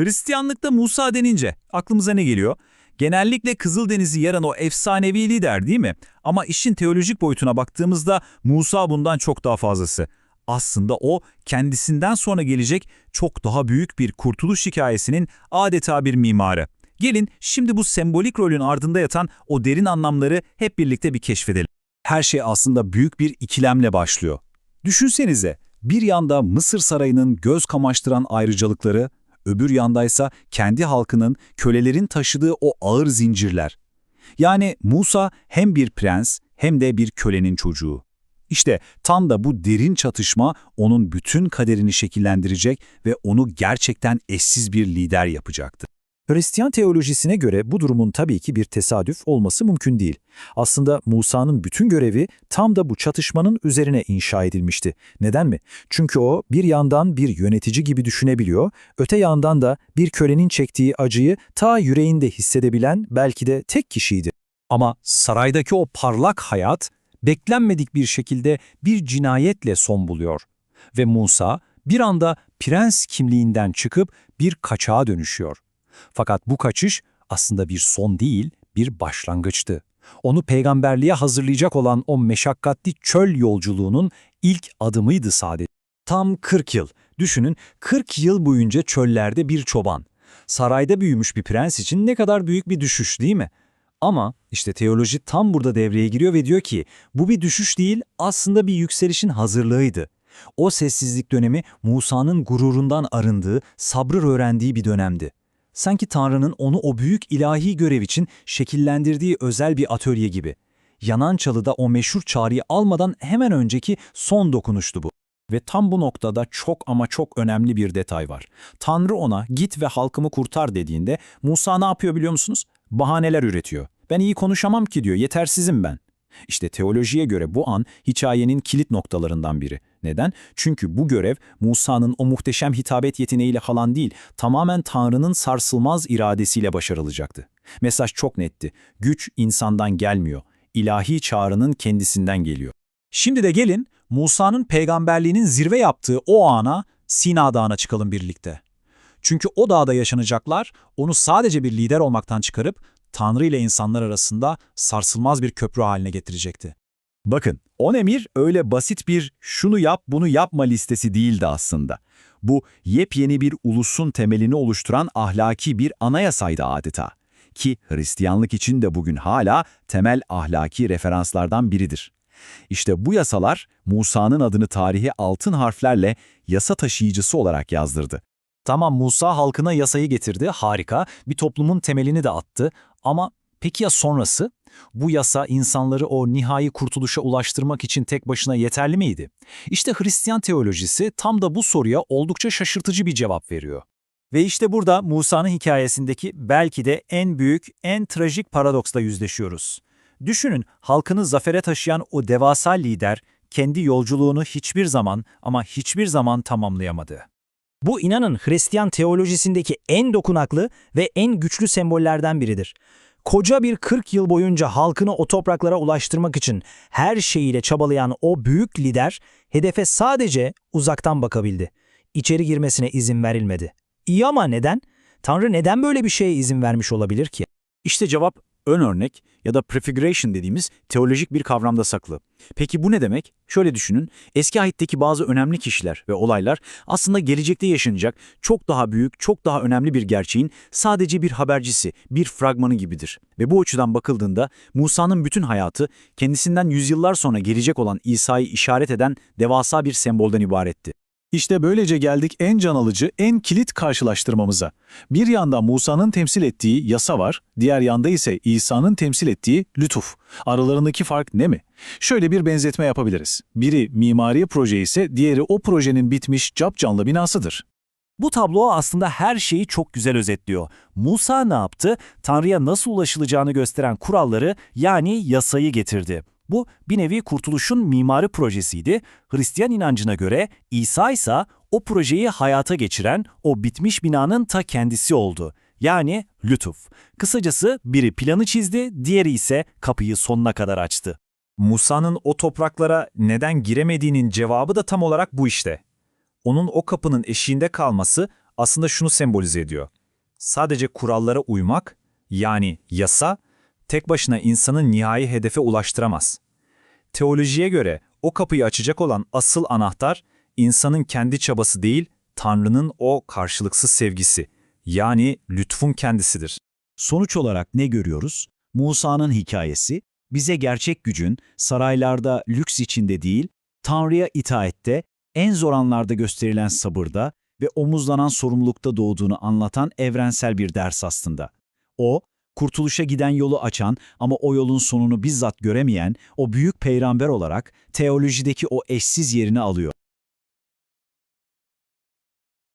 Hristiyanlıkta Musa denince aklımıza ne geliyor? Genellikle Kızıldeniz'i yaran o efsanevi lider değil mi? Ama işin teolojik boyutuna baktığımızda Musa bundan çok daha fazlası. Aslında o kendisinden sonra gelecek çok daha büyük bir kurtuluş hikayesinin adeta bir mimarı. Gelin şimdi bu sembolik rolün ardında yatan o derin anlamları hep birlikte bir keşfedelim. Her şey aslında büyük bir ikilemle başlıyor. Düşünsenize, bir yanda Mısır sarayının göz kamaştıran ayrıcalıkları, öbür yandaysa kendi halkının, kölelerin taşıdığı o ağır zincirler. Yani Musa hem bir prens hem de bir kölenin çocuğu. İşte tam da bu derin çatışma onun bütün kaderini şekillendirecek ve onu gerçekten eşsiz bir lider yapacaktı. Hristiyan teolojisine göre bu durumun tabii ki bir tesadüf olması mümkün değil. Aslında Musa'nın bütün görevi tam da bu çatışmanın üzerine inşa edilmişti. Neden mi? Çünkü o bir yandan bir yönetici gibi düşünebiliyor, öte yandan da bir kölenin çektiği acıyı ta yüreğinde hissedebilen belki de tek kişiydi. Ama saraydaki o parlak hayat beklenmedik bir şekilde bir cinayetle son buluyor. Ve Musa bir anda prens kimliğinden çıkıp bir kaçağa dönüşüyor. Fakat bu kaçış aslında bir son değil, bir başlangıçtı. Onu peygamberliğe hazırlayacak olan o meşakkatli çöl yolculuğunun ilk adımıydı sadece. Tam 40 yıl. Düşünün 40 yıl boyunca çöllerde bir çoban. Sarayda büyümüş bir prens için ne kadar büyük bir düşüş değil mi? Ama işte teoloji tam burada devreye giriyor ve diyor ki bu bir düşüş değil aslında bir yükselişin hazırlığıydı. O sessizlik dönemi Musa'nın gururundan arındığı, sabrı öğrendiği bir dönemdi. Sanki Tanrı'nın onu o büyük ilahi görev için şekillendirdiği özel bir atölye gibi. Yanan çalıda o meşhur çağrıyı almadan hemen önceki son dokunuştu bu. Ve tam bu noktada çok ama çok önemli bir detay var. Tanrı ona git ve halkımı kurtar dediğinde Musa ne yapıyor biliyor musunuz? Bahaneler üretiyor. Ben iyi konuşamam ki diyor, yetersizim ben. İşte teolojiye göre bu an hikayenin kilit noktalarından biri. Neden? Çünkü bu görev Musa'nın o muhteşem hitabet yeteneğiyle falan değil, tamamen Tanrı'nın sarsılmaz iradesiyle başarılacaktı. Mesaj çok netti. Güç insandan gelmiyor. İlahi çağrının kendisinden geliyor. Şimdi de gelin Musa'nın peygamberliğinin zirve yaptığı o ana Sina Dağı'na çıkalım birlikte. Çünkü o dağda yaşanacaklar onu sadece bir lider olmaktan çıkarıp Tanrı ile insanlar arasında sarsılmaz bir köprü haline getirecekti. Bakın, on emir öyle basit bir şunu yap bunu yapma listesi değildi aslında. Bu yepyeni bir ulusun temelini oluşturan ahlaki bir anayasaydı adeta. Ki Hristiyanlık için de bugün hala temel ahlaki referanslardan biridir. İşte bu yasalar Musa'nın adını tarihe altın harflerle yasa taşıyıcısı olarak yazdırdı. Tamam Musa halkına yasayı getirdi, harika. Bir toplumun temelini de attı. Ama peki ya sonrası? Bu yasa insanları o nihai kurtuluşa ulaştırmak için tek başına yeterli miydi? İşte Hristiyan teolojisi tam da bu soruya oldukça şaşırtıcı bir cevap veriyor. Ve işte burada Musa'nın hikayesindeki belki de en büyük, en trajik paradoksla yüzleşiyoruz. Düşünün halkını zafere taşıyan o devasa lider kendi yolculuğunu hiçbir zaman ama hiçbir zaman tamamlayamadı. Bu inanın Hristiyan teolojisindeki en dokunaklı ve en güçlü sembollerden biridir. Koca bir 40 yıl boyunca halkını o topraklara ulaştırmak için her şeyiyle çabalayan o büyük lider hedefe sadece uzaktan bakabildi. İçeri girmesine izin verilmedi. İyi ama neden? Tanrı neden böyle bir şeye izin vermiş olabilir ki? İşte cevap ön örnek ya da prefiguration dediğimiz teolojik bir kavramda saklı. Peki bu ne demek? Şöyle düşünün, eski ahitteki bazı önemli kişiler ve olaylar aslında gelecekte yaşanacak çok daha büyük, çok daha önemli bir gerçeğin sadece bir habercisi, bir fragmanı gibidir. Ve bu açıdan bakıldığında Musa'nın bütün hayatı kendisinden yüzyıllar sonra gelecek olan İsa'yı işaret eden devasa bir sembolden ibaretti. İşte böylece geldik en can alıcı, en kilit karşılaştırmamıza. Bir yanda Musa'nın temsil ettiği yasa var, diğer yanda ise İsa'nın temsil ettiği lütuf. Aralarındaki fark ne mi? Şöyle bir benzetme yapabiliriz. Biri mimari proje ise diğeri o projenin bitmiş capcanlı binasıdır. Bu tablo aslında her şeyi çok güzel özetliyor. Musa ne yaptı? Tanrı'ya nasıl ulaşılacağını gösteren kuralları yani yasayı getirdi. Bu bir nevi kurtuluşun mimari projesiydi. Hristiyan inancına göre İsa ise o projeyi hayata geçiren o bitmiş binanın ta kendisi oldu. Yani lütuf. Kısacası biri planı çizdi, diğeri ise kapıyı sonuna kadar açtı. Musa'nın o topraklara neden giremediğinin cevabı da tam olarak bu işte. Onun o kapının eşiğinde kalması aslında şunu sembolize ediyor. Sadece kurallara uymak, yani yasa, tek başına insanın nihai hedefe ulaştıramaz. Teolojiye göre o kapıyı açacak olan asıl anahtar, insanın kendi çabası değil, Tanrı'nın o karşılıksız sevgisi, yani lütfun kendisidir. Sonuç olarak ne görüyoruz? Musa'nın hikayesi bize gerçek gücün saraylarda lüks içinde değil, Tanrı'ya itaette, en zor anlarda gösterilen sabırda ve omuzlanan sorumlulukta doğduğunu anlatan evrensel bir ders aslında. O, kurtuluşa giden yolu açan ama o yolun sonunu bizzat göremeyen o büyük peygamber olarak teolojideki o eşsiz yerini alıyor.